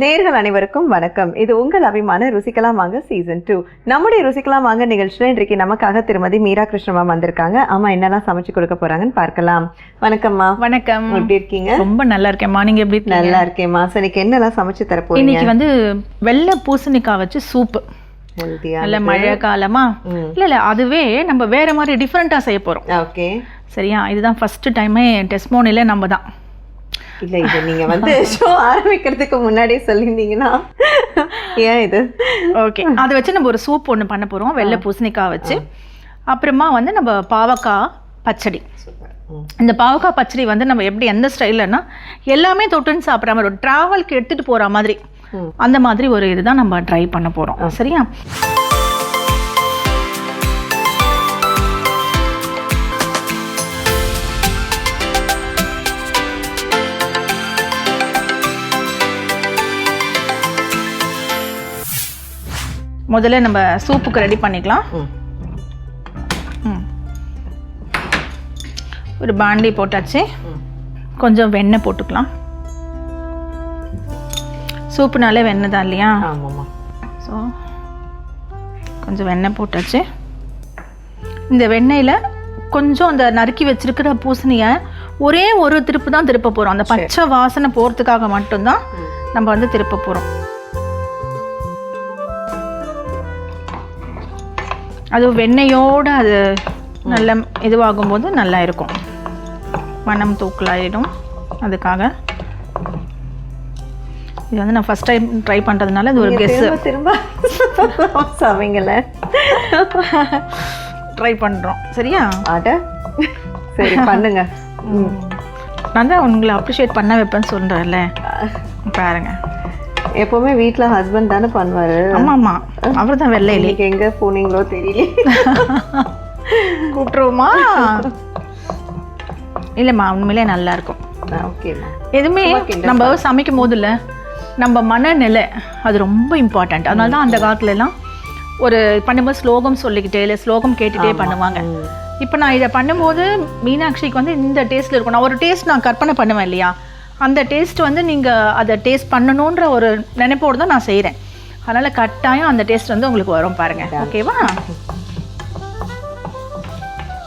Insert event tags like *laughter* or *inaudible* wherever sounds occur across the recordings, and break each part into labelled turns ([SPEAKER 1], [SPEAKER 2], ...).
[SPEAKER 1] நேர்கள் அனைவருக்கும் வணக்கம். இது உங்கள் அபிமான ருசிக்கலாம் வாங்க சீசன் டூ நம்முடைய ருசிக்கலாம் வாங்க நிகழ்ச்சியில் இன்றைக்கு நமக்காக திருமதி மீரா கிருஷ்ணமா வந்திருக்காங்க. ஆமா என்னெல்லாம் சமைச்சு கொடுக்க போறாங்கன்னு பார்க்கலாம். வணக்கம்மா.
[SPEAKER 2] வணக்கம்.
[SPEAKER 1] எப்படி இருக்கீங்க?
[SPEAKER 2] ரொம்ப நல்லா இருக்கேன்மா நீங்க எப்படி
[SPEAKER 1] நல்லா இருக்கேம்மா. சரி இன்னைக்கு என்னெல்லாம் சமைச்சு தர போறீங்க?
[SPEAKER 2] இன்னைக்கு வந்து வெள்ளை பூசணிக்காய் வச்சு சூப்பு நல்ல மழை காலமா. இல்ல இல்ல அதுவே நம்ம வேற மாதிரி டிஃப்ரெண்டா செய்ய போறோம்.
[SPEAKER 1] ஓகே.
[SPEAKER 2] சரியா? இதுதான் ஃபர்ஸ்ட் டைமே டெஸ்மோனில நம்ம தான்
[SPEAKER 1] இல்ல இது நீங்க வந்து *laughs* ஷோ ஆரம்பிக்கிறதுக்கு முன்னாடியே சொல்லியிருந்தீங்கன்னா ஏன் இது?
[SPEAKER 2] ஓகே அதை வச்சு நம்ம ஒரு சூப் ஒன்று பண்ண போறோம் வெள்ளை பூசணிக்காய் வச்சு. அப்புறமா வந்து நம்ம பாவக்காய் பச்சடி. இந்த பாவக்காய் பச்சடி வந்து நம்ம எப்படி எந்த ஸ்டைல்லன்னா எல்லாமே தொட்டுன்னு சாப்பிட்ற மாதிரி ஒரு ட்ராவல்க்கு எடுத்துட்டு போற மாதிரி. அந்த மாதிரி ஒரு இதுதான் நம்ம ட்ரை பண்ண போறோம். சரியா? முதல்ல நம்ம சூப்புக்கு ரெடி பண்ணிக்கலாம். ஒரு பாண்டி போட்டாச்சு. கொஞ்சம் வெண்ணெய் போட்டுக்கலாம். சூப்புனாலே வெண்ணெய் தான் இல்லையா? ஸோ கொஞ்சம் வெண்ணெய் போட்டாச்சு. இந்த வெண்ணெயில் கொஞ்சம் அந்த நறுக்கி வச்சிருக்கிற பூசணியை ஒரே ஒரு திருப்பு தான் திருப்ப போகிறோம் அந்த பச்சை வாசனை போகிறதுக்காக மட்டும்தான் நம்ம வந்து திருப்ப போகிறோம் அது வெண்ணெயோட அது நல்ல இதுவாகும் போது நல்லா இருக்கும் மனம் தூக்கலாயிடும். அதுக்காக இது வந்து நான் ஃபர்ஸ்ட் டைம் ட்ரை பண்ணுறதுனால இது ஒரு கெஸ்
[SPEAKER 1] திரும்ப சமைங்கல
[SPEAKER 2] ட்ரை பண்ணுறோம் சரியா?
[SPEAKER 1] அட. சரி பண்ணுங்க. *laughs*
[SPEAKER 2] நான் தான் உங்களை அப்ரிஷியேட் பண்ண வைப்பேன்னு சொல்கிறேன்ல பாருங்க.
[SPEAKER 1] எப்பவுமே வீட்ல ஹஸ்பண்ட் தானே பண்ணுவாரு.
[SPEAKER 2] ஆமாம் ஆமாம் அவர் தான் வெள்ளையிலே
[SPEAKER 1] எங்க போனீங்களோ தெரியல.
[SPEAKER 2] கூட்டுருவோமா இல்லைம்மா உண்மையிலே நல்லா இருக்கும் எதுவுமே நம்ம சமைக்கும் போது இல்லை நம்ம மனநிலை அது ரொம்ப இம்பார்ட்டண்ட் அதனால தான் அந்த காலத்துல எல்லாம் ஒரு பண்ணும்போது ஸ்லோகம் சொல்லிக்கிட்டே இல்லை ஸ்லோகம் கேட்டுட்டே பண்ணுவாங்க. இப்போ நான் இதை பண்ணும்போது மீனாட்சிக்கு வந்து இந்த டேஸ்ட்டில் இருக்கும். நான் ஒரு டேஸ்ட் நான் கற்பனை பண்ணுவேன் இல்லையா? அந்த டேஸ்ட் வந்து நீங்கள் அதை டேஸ்ட் பண்ணணுன்ற ஒரு நினைப்போடு தான் நான் செய்கிறேன் அதனால் கட்டாயம் அந்த டேஸ்ட் வந்து உங்களுக்கு வரும் பாருங்க. ஓகேவா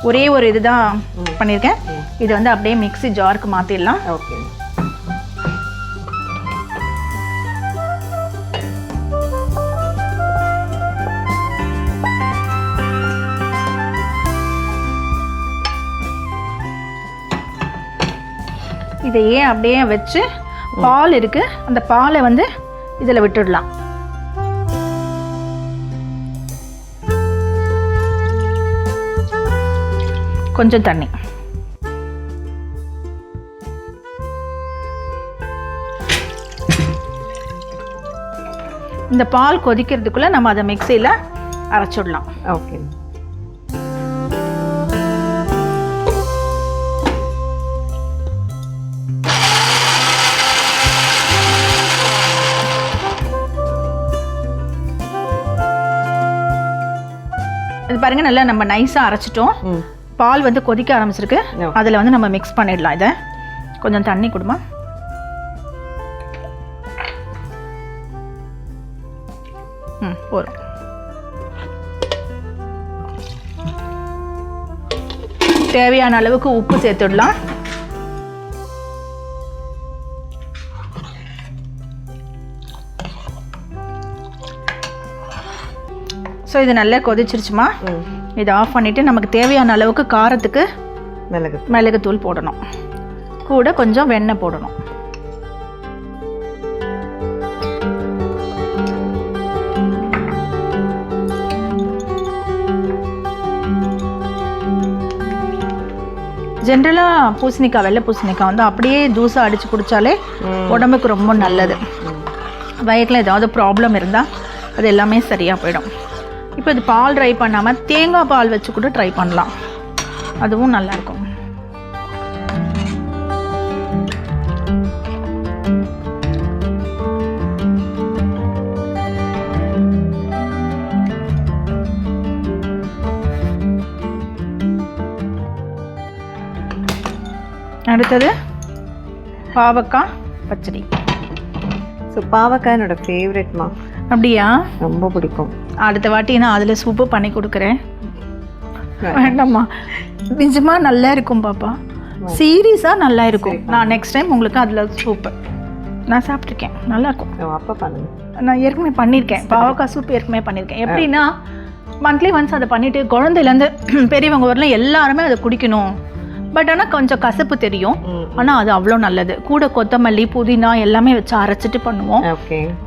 [SPEAKER 2] ஒரே ஒரு இதுதான் பண்ணியிருக்கேன் இது வந்து அப்படியே மிக்ஸி ஜாருக்கு மாற்றிடலாம்
[SPEAKER 1] ஓகே
[SPEAKER 2] இதையே அப்படியே வச்சு பால் இருக்குது அந்த பாலை வந்து இதில் விட்டுடலாம். கொஞ்சம் தண்ணி. இந்த பால் கொதிக்கிறதுக்குள்ளே நம்ம அதை மிக்சியில் அரைச்சிடலாம்.
[SPEAKER 1] ஓகே.
[SPEAKER 2] பாருங்க நல்லா நம்ம நைஸாக அரைச்சிட்டோம். பால் வந்து கொதிக்க ஆரம்பிச்சிருக்கு. அதில் வந்து நம்ம மிக்ஸ் பண்ணிடலாம் இதை. கொஞ்சம் தண்ணி கொடுமா. ம் போதும். தேவையான அளவுக்கு உப்பு சேர்த்துடலாம். ஸோ இது நல்லா கொதிச்சிருச்சுமா? இதை ஆஃப் பண்ணிவிட்டு நமக்கு தேவையான அளவுக்கு காரத்துக்கு
[SPEAKER 1] மிளகு
[SPEAKER 2] மிளகுத்தூள் போடணும். கூட கொஞ்சம் வெண்ணெய் போடணும். ஜென்ரலாக பூசணிக்காய் வெள்ளை பூசணிக்காய் வந்து அப்படியே ஜூஸாக அடித்து குடித்தாலே உடம்புக்கு ரொம்ப நல்லது. வயிற்றில் ஏதாவது ப்ராப்ளம் இருந்தால் அது எல்லாமே சரியாக போயிடும். இப்போ இது பால் ட்ரை பண்ணாமல் தேங்காய் பால் வச்சு கூட ட்ரை பண்ணலாம். அதுவும் நல்லாயிருக்கும். அடுத்தது பாவக்காய் பச்சடி.
[SPEAKER 1] ஸோ பாவக்காய் என்னோட ஃபேவரெட்மா
[SPEAKER 2] அப்படியா?
[SPEAKER 1] ரொம்ப பிடிக்கும்.
[SPEAKER 2] அடுத்த வாட்டி நான் அதில் சூப்பு பண்ணி கொடுக்குறேன். வேண்டாம்மா. நிஜமா நல்லா இருக்கும் பாப்பா. சீரியஸாக நல்லா இருக்கும். நான் நெக்ஸ்ட் டைம் உங்களுக்கு அதில் சூப்பு நான் சாப்பிட்ருக்கேன் நல்லா இருக்கும்.
[SPEAKER 1] ஓ, அப்ப பண்ணுங்க.
[SPEAKER 2] நான் ஏற்கனவே பண்ணியிருக்கேன் பாவக்காய் சூப் ஏற்கனவே பண்ணியிருக்கேன் எப்படின்னா மந்த்லி ஒன்ஸ் அதை பண்ணிட்டு குழந்தையிலேருந்து *clears throat* பெரியவங்க வரலாம் எல்லாருமே அதை குடிக்கணும். பட் ஆனால் கொஞ்சம் கசப்பு தெரியும். ஆனால் அது அவ்வளோ நல்லது. கூட கொத்தமல்லி புதினா எல்லாமே வச்சு அரைச்சிட்டு பண்ணுவோம்.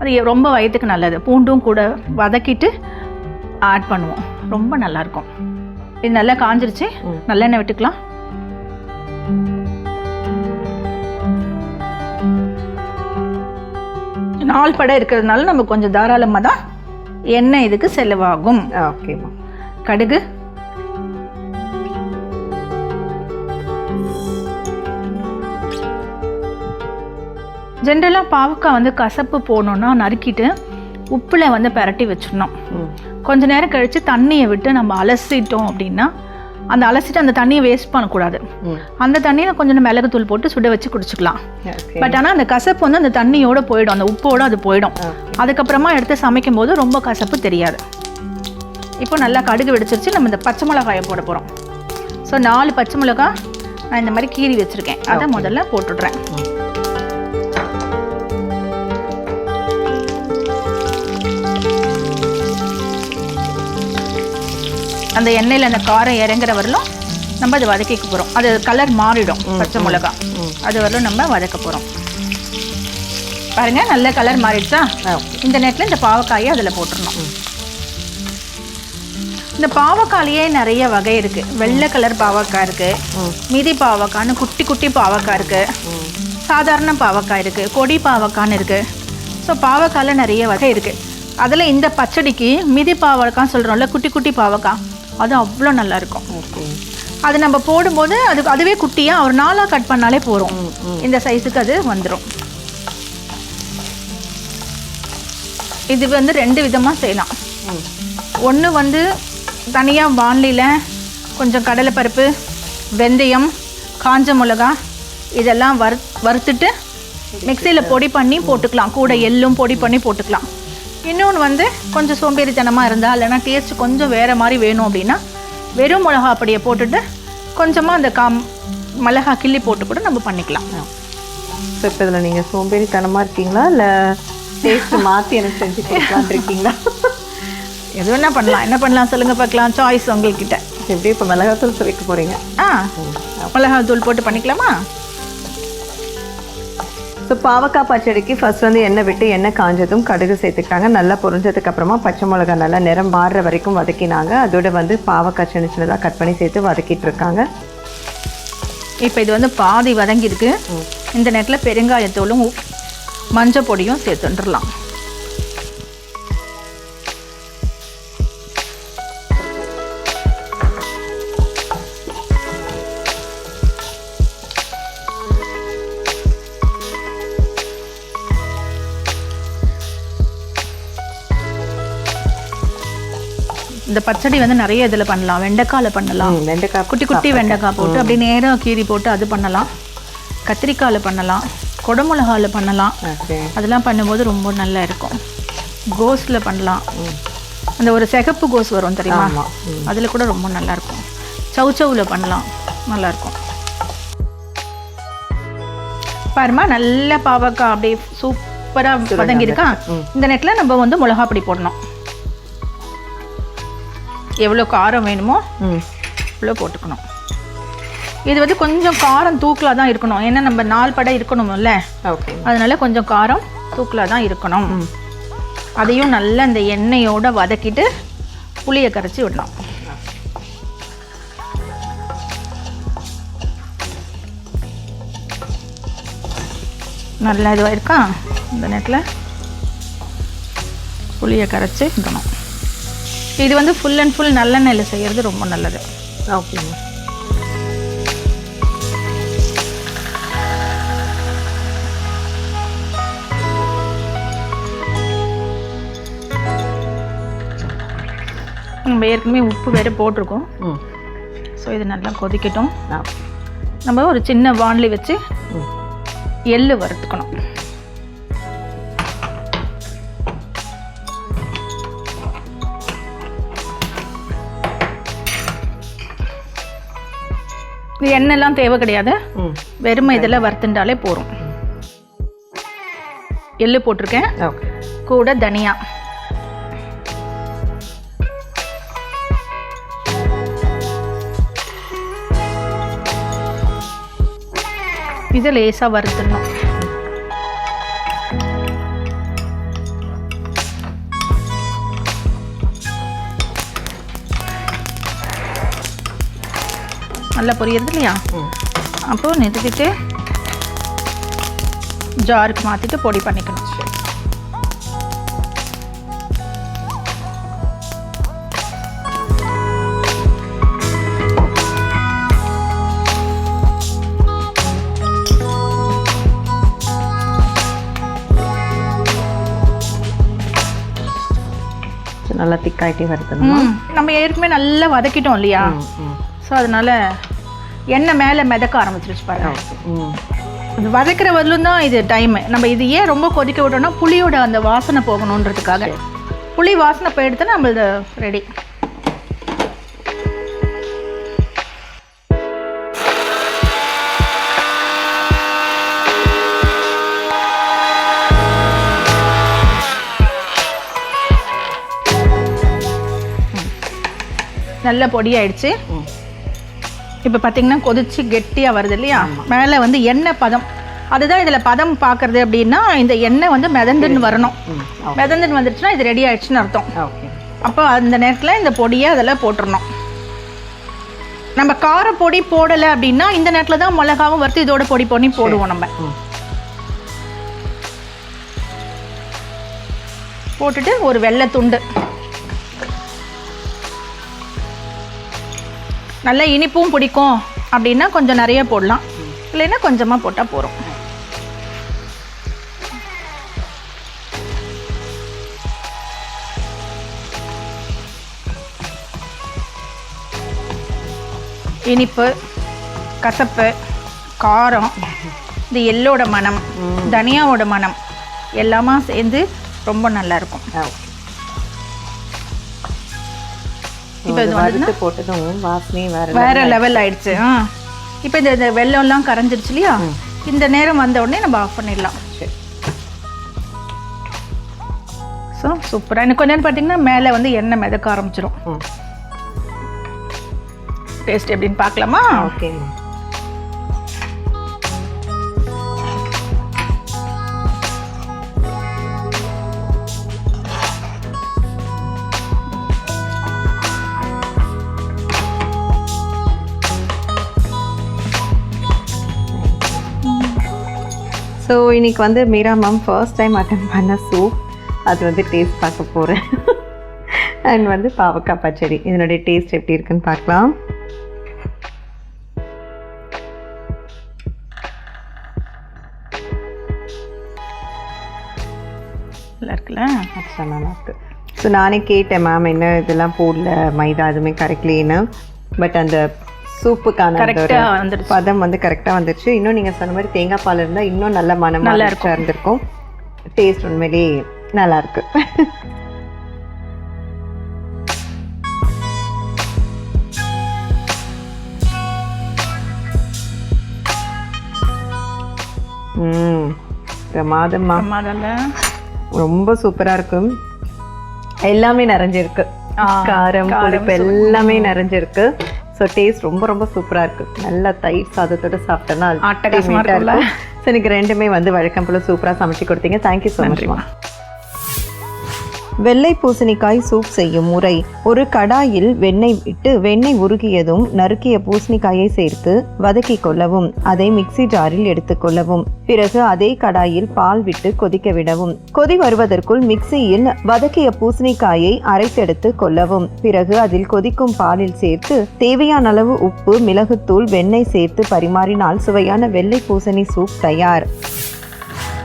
[SPEAKER 2] அது ரொம்ப வயிற்றுக்கு நல்லது. பூண்டும் கூட வதக்கிட்டு ஆட் பண்ணுவோம். ரொம்ப நல்லா இருக்கும் இது நல்லா காஞ்சிருச்சு. நல்லெண்ணெய் விட்டுக்கலாம். நாள் படம் இருக்கிறதுனால நம்ம கொஞ்சம் தாராளமாக தான் எண்ணெய் இதுக்கு செலவாகும்.
[SPEAKER 1] ஓகேம்மா.
[SPEAKER 2] கடுகு ஜென்ரலாக பாவக்காய் வந்து கசப்பு போகணுன்னா நறுக்கிட்டு உப்பில் வந்து பிரட்டி வச்சிடணும். கொஞ்ச நேரம் கழித்து தண்ணியை விட்டு நம்ம அலசிட்டோம் அப்படின்னா அந்த அலசிட்டு அந்த தண்ணியை வேஸ்ட் பண்ணக்கூடாது. அந்த தண்ணியில் கொஞ்சம் மிளகுத்தூள் போட்டு சுட வச்சு குடிச்சுக்கலாம். பட் ஆனால் அந்த கசப்பு வந்து அந்த தண்ணியோட போயிடும் அந்த உப்போட அது போயிடும். அதுக்கப்புறமா எடுத்து சமைக்கும் போது ரொம்ப கசப்பு தெரியாது. இப்போ நல்லா கடுகு வெடிச்சிருச்சு நம்ம இந்த பச்சை மிளகாயை போட போகிறோம் ஸோ நாலு பச்சை மிளகாய் நான் இந்த மாதிரி கீறி வச்சுருக்கேன். அதை முதல்ல போட்டுடுறேன். அந்த எண்ணெயில் அந்த காரம் இறங்குற வரலும் நம்ம அதை வதக்கிக்க போகிறோம் அது கலர் மாறிடும் பச்சை மிளகா. அது வரலும் நம்ம வதக்க போகிறோம் பாருங்க நல்ல கலர் மாறிடுச்சா? இந்த நேரத்தில் இந்த பாவக்காயை அதில் போட்டுடணும். இந்த பாவக்காயிலேயே நிறைய வகை இருக்கு. வெள்ளை கலர் பாவக்காய் இருக்கு. மிதி பாவக்காய்னு குட்டி குட்டி பாவக்காய் இருக்கு. சாதாரண பாவக்காய் இருக்கு. கொடி பாவக்காய்னு இருக்கு. ஸோ பாவக்காயில் நிறைய வகை இருக்கு. அதில் இந்த பச்சடிக்கு மிதி பாவக்கான்னு சொல்கிறோம்ல குட்டி குட்டி பாவக்காய் அது அவ்வளோ நல்லா இருக்கும். அது நம்ம போடும்போது அது அதுவே குட்டியாக ஒரு நாளாக கட் பண்ணாலே போதும்.
[SPEAKER 1] ம் ம்.
[SPEAKER 2] இந்த சைஸுக்கு அது வந்துடும் இது வந்து ரெண்டு விதமாக செய்யலாம். ஒன்று வந்து தனியாக வானிலையில் கொஞ்சம் கடலைப்பருப்பு வெந்தயம் காஞ்ச மிளகா இதெல்லாம் வறு வறுத்துட்டு மிக்சியில் பொடி பண்ணி போட்டுக்கலாம். கூட எள்ளும் பொடி பண்ணி போட்டுக்கலாம். இன்னொன்று வந்து கொஞ்சம் சோம்பேறித்தனமாக இருந்தால் இல்லைன்னா டேஸ்ட் கொஞ்சம் வேறு மாதிரி வேணும் அப்படின்னா வெறும் மிளகா அப்படியே போட்டுட்டு கொஞ்சமாக அந்த காம் மிளகா கிள்ளி போட்டு கூட நம்ம பண்ணிக்கலாம்.
[SPEAKER 1] ஸோ இப்போ இதில் நீங்கள் சோம்பேறித்தனமாக இருக்கீங்களா? இல்லை டேஸ்ட் மாற்றி எனக்கு செஞ்சு இருக்கீங்களா?
[SPEAKER 2] எது வேணா பண்ணலாம்? என்ன பண்ணலாம் சொல்லுங்கள் பார்க்கலாம். சாய்ஸ் உங்கள்கிட்ட.
[SPEAKER 1] எப்படி இப்போ மிளகாத்தூள் வைக்க போகிறீங்க
[SPEAKER 2] ஆ. மிளகா தூள் போட்டு பண்ணிக்கலாமா?
[SPEAKER 1] ஸோ பாவக்காய் பச்சடிக்கு ஃபர்ஸ்ட் வந்து எண்ணெய் விட்டு எண்ணெய் காஞ்சதும் கடுகு சேர்த்துக்கிட்டாங்க. நல்லா பொரிஞ்சதுக்கு அப்புறமா பச்சை மிளகாய் நல்லா நிறம் மாறுற வரைக்கும் வதக்கினாங்க. அதோட வந்து பாவக்காய் சின்ன சின்னதாக கட் பண்ணி சேர்த்து வதக்கிட்டு இருக்காங்க.
[SPEAKER 2] இப்போ இது வந்து பாதி வதங்கியிருக்கு. இந்த நேரத்தில் பெருங்காயத்தூளும் மஞ்சள் பொடியும் சேர்த்துட்டுலாம் இந்த பச்சடி வந்து நிறைய இதில் பண்ணலாம். வெண்டைக்காயில் பண்ணலாம்.
[SPEAKER 1] வெண்டைக்காய்
[SPEAKER 2] குட்டி குட்டி வெண்டைக்காய் போட்டு அப்படியே நேராக கீரி போட்டு அது பண்ணலாம். கத்திரிக்காயில் பண்ணலாம். குடமிளகாவில் பண்ணலாம். அதெல்லாம் பண்ணும்போது ரொம்ப நல்லா இருக்கும். கோஸில் பண்ணலாம். அந்த ஒரு சிகப்பு கோஸ் வரும் தெரியுமா? அதில் கூட ரொம்ப நல்லா இருக்கும். சவுச்சவுல பண்ணலாம். நல்லா இருக்கும். பாருமா நல்ல பாவக்காய் அப்படியே சூப்பராக வதங்கியிருக்கா? இந்த நேரத்தில் நம்ம வந்து மிளகா பொடி போடணும். எவ்வளோ காரம் வேணுமோ இவ்வளோ போட்டுக்கணும். இது வந்து கொஞ்சம் காரம் தூக்கலாக தான் இருக்கணும். ஏன்னா நம்ம நாள் படை இருக்கணும்ல.
[SPEAKER 1] ஓகே.
[SPEAKER 2] அதனால கொஞ்சம் காரம் தூக்கலாக தான் இருக்கணும். அதையும் நல்லா இந்த எண்ணெயோட வதக்கிட்டு புளியை கரைச்சி விடலாம் நல்லா இதுவாக இருக்கா? இந்த நேரத்தில் புளியை கரைச்சி விடணும். இது வந்து ஃபுல் அண்ட் ஃபுல் நல்லெண்ணெயில் செய்கிறது ரொம்ப நல்லது.
[SPEAKER 1] ஓகேம்மா
[SPEAKER 2] நம்ம ஏற்கனவே உப்பு வேறு போட்டிருக்கோம். ஸோ இது நல்லா கொதிக்கட்டும். நம்ம ஒரு சின்ன வாண்லி வச்சு எள்ளு வறுத்துக்கணும். இது எண்ணெய்லாம் தேவை கிடையாது. வெறுமை இதில் வறுத்துண்டாலே போதும். எள்ளு போட்டிருக்கேன். கூட தனியா. இதை லேசாக வறுத்துடணும். நல்லா பொரியுறது இல்லையா?
[SPEAKER 1] ம்.
[SPEAKER 2] அப்போ நிறுத்திட்டு ஜாருக்கு மாற்றிட்டு பொடி பண்ணிக்கணும்.
[SPEAKER 1] நல்லா திக்காயிட்டே வருதுமா
[SPEAKER 2] ம், நம்ம ஏற்கனவே நல்லா வதக்கிட்டோம் இல்லையா? ஸோ அதனால எண்ணெய் மேலே மிதக்க ஆரம்பிச்சிருச்சு பாருங்க. இது வதக்கிற வரலும் தான் இது டைம் நம்ம இது ஏன் ரொம்ப கொதிக்க விட்டோம்னா புளியோட அந்த வாசனை போகணுன்றதுக்காக. புளி வாசனை போயிடுத்து நம்மளது ரெடி நல்ல பொடி ஆயிடுச்சு இப்போ பார்த்தீங்கன்னா கொதிச்சு கெட்டியாக வருது இல்லையா? மேலே வந்து எண்ணெய் பதம். அதுதான் இதில் பதம் பார்க்கறது அப்படின்னா இந்த எண்ணெய் வந்து மிதந்துன்னு வரணும். மிதந்துன்னு வந்துருச்சுன்னா இது ரெடி ஆயிடுச்சுன்னு அர்த்தம். அப்போ அந்த நேரத்தில் இந்த பொடியை அதில் போட்டுறணும். நம்ம கார பொடி போடலை அப்படின்னா இந்த நேரத்தில் தான் மிளகாவும் வறுத்து இதோட பொடி பண்ணி போடுவோம் நம்ம. போட்டுட்டு ஒரு வெள்ளை துண்டு. நல்ல இனிப்பும் பிடிக்கும் அப்படின்னா கொஞ்சம் நிறைய போடலாம். இல்லைன்னா கொஞ்சமாக போட்டால் போகிறோம் இனிப்பு கசப்பு காரம் இந்த எள்ளோட மனம் தனியாவோட மனம் எல்லாமா சேர்ந்து ரொம்ப நல்லா இப்போ இது வந்து
[SPEAKER 1] போட்டதும் வாசனையும் வேற
[SPEAKER 2] வேற லெவல் ஆயிடுச்சு. ஆ. இப்போ இந்த இந்த வெள்ளம்லாம் கரைஞ்சிருச்சு இல்லையா? இந்த நேரம் வந்த உடனே நம்ம ஆஃப் பண்ணிடலாம்.
[SPEAKER 1] சரி.
[SPEAKER 2] ஸோ சூப்பராக எனக்கு கொஞ்ச நேரம் பார்த்தீங்கன்னா மேலே வந்து எண்ணெய் மிதக்க ஆரம்பிச்சிடும் டேஸ்ட் எப்படின்னு பார்க்கலாமா
[SPEAKER 1] ஓகே ஸோ இன்னைக்கு வந்து Meera ma'am first time attend பண்ண சூப் அது வந்து டேஸ்ட் பார்க்க போகிறேன் அண்ட் வந்து பாவக்காய் பச்சடி. இதனுடைய டேஸ்ட் எப்படி இருக்குன்னு பார்க்கலாம்.
[SPEAKER 2] இருக்குல்ல?
[SPEAKER 1] அச்சா நல்லா இருக்கு. ஸோ நானே கேட்டேன் மேம் என்ன இதெல்லாம் போடல? மைதா எதுவுமே கரெக்ட்லேன்னு பட் அந்த சூப்புக்கான
[SPEAKER 2] கரெக்டாக வந்துடுச்சு.
[SPEAKER 1] பதம் வந்து கரெக்டாக வந்துருச்சு இன்னும் நீங்கள் சொன்ன மாதிரி தேங்காய் பால் இருந்தால் இன்னும் நல்ல மனம்
[SPEAKER 2] நல்லா
[SPEAKER 1] இருந்திருக்கும். டேஸ்ட் உண்மையிலேயே நல்லா இருக்கு. ம் பிரமாதம்மா
[SPEAKER 2] அதனால
[SPEAKER 1] ரொம்ப சூப்பரா இருக்கும் எல்லாமே நிறைஞ்சிருக்கு.
[SPEAKER 2] காரம்,
[SPEAKER 1] புளிப்பு எல்லாமே நிறைஞ்சிருக்கு. ஸோ டேஸ்ட் ரொம்ப ரொம்ப சூப்பரா இருக்கு. நல்லா தயிர் சாதத்தோட சாப்பிட்டோன்னா
[SPEAKER 2] அட்டகாசமா
[SPEAKER 1] ultimate-ஆ
[SPEAKER 2] இருக்கும்ல?
[SPEAKER 1] இருக்கும். ஸோ எனக்கு ரெண்டுமே வந்து வழக்கம் போல சூப்பரா சமைச்சு கொடுத்தீங்க. தேங்க்யூ ஸோ மச்மா வெள்ளை பூசணிக்காய் சூப் செய்யும் முறை. ஒரு கடாயில் வெண்ணெய் விட்டு வெண்ணெய் உருகியதும் நறுக்கிய பூசணிக்காயை சேர்த்து வதக்கிக் கொள்ளவும் அதை மிக்ஸி ஜாரில் எடுத்துக்கொள்ளவும் பிறகு அதே கடாயில் பால் விட்டு கொதிக்க விடவும். கொதி வருவதற்குள் மிக்ஸியில் வதக்கிய பூசணிக்காயை அரைத்தெடுத்து கொள்ளவும். பிறகு அதில் கொதிக்கும் பாலில் சேர்த்து தேவையான அளவு உப்பு மிளகுத்தூள் வெண்ணெய் சேர்த்து பரிமாறினால் சுவையான வெள்ளை பூசணி சூப் தயார்.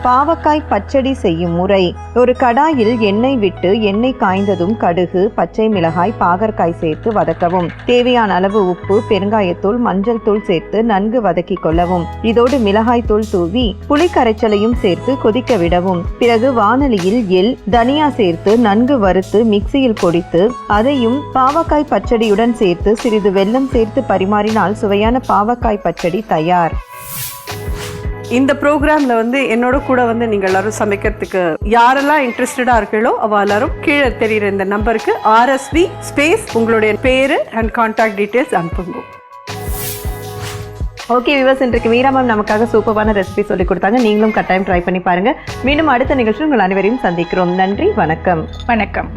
[SPEAKER 1] பாவக்காய் பச்சடி செய்யும் முறை. ஒரு கடாயில் எண்ணெய் விட்டு எண்ணெய் காய்ந்ததும் கடுகு பச்சை மிளகாய் பாகற்காய் சேர்த்து வதக்கவும். தேவையான அளவு உப்பு பெருங்காயத்தூள் மஞ்சள் தூள் சேர்த்து நன்கு வதக்கிக் கொள்ளவும். இதோடு மிளகாய் தூள் தூவி புளி கரைச்சலையும் சேர்த்து கொதிக்க விடவும். பிறகு வானலியில் எள் தனியா சேர்த்து நன்கு வறுத்து மிக்சியில் பொடித்து அதையும் பாவக்காய் பச்சடியுடன் சேர்த்து சிறிது வெல்லம் சேர்த்து பரிமாறினால் சுவையான பாவக்காய் பச்சடி தயார்.
[SPEAKER 3] இந்த ப்ரோக்ராம்ல வந்து என்னோட கூட வந்து நீங்க எல்லாரும் சமைக்கிறதுக்கு யாரெல்லாம் இன்ட்ரெஸ்டடா இருக்கீங்களோ அவ எல்லாரும் கீழே தெரியுற இந்த நம்பருக்கு ஆர்எஸ்வி ஸ்பேஸ் உங்களுடைய பேரு அண்ட் கான்டாக்ட் டீட்டெயில்ஸ் அனுப்புங்க.
[SPEAKER 1] ஓகே விவஸ் இன்றைக்கு மீரா மேம் நமக்காக சூப்பரான ரெசிபி சொல்லி கொடுத்தாங்க. நீங்களும் கட்டாயம் ட்ரை பண்ணி பாருங்க. மீண்டும் அடுத்த நிகழ்ச்சி உங்கள் அனைவரையும் சந்திக்கிறோம். நன்றி வணக்கம்.
[SPEAKER 2] வணக்கம்.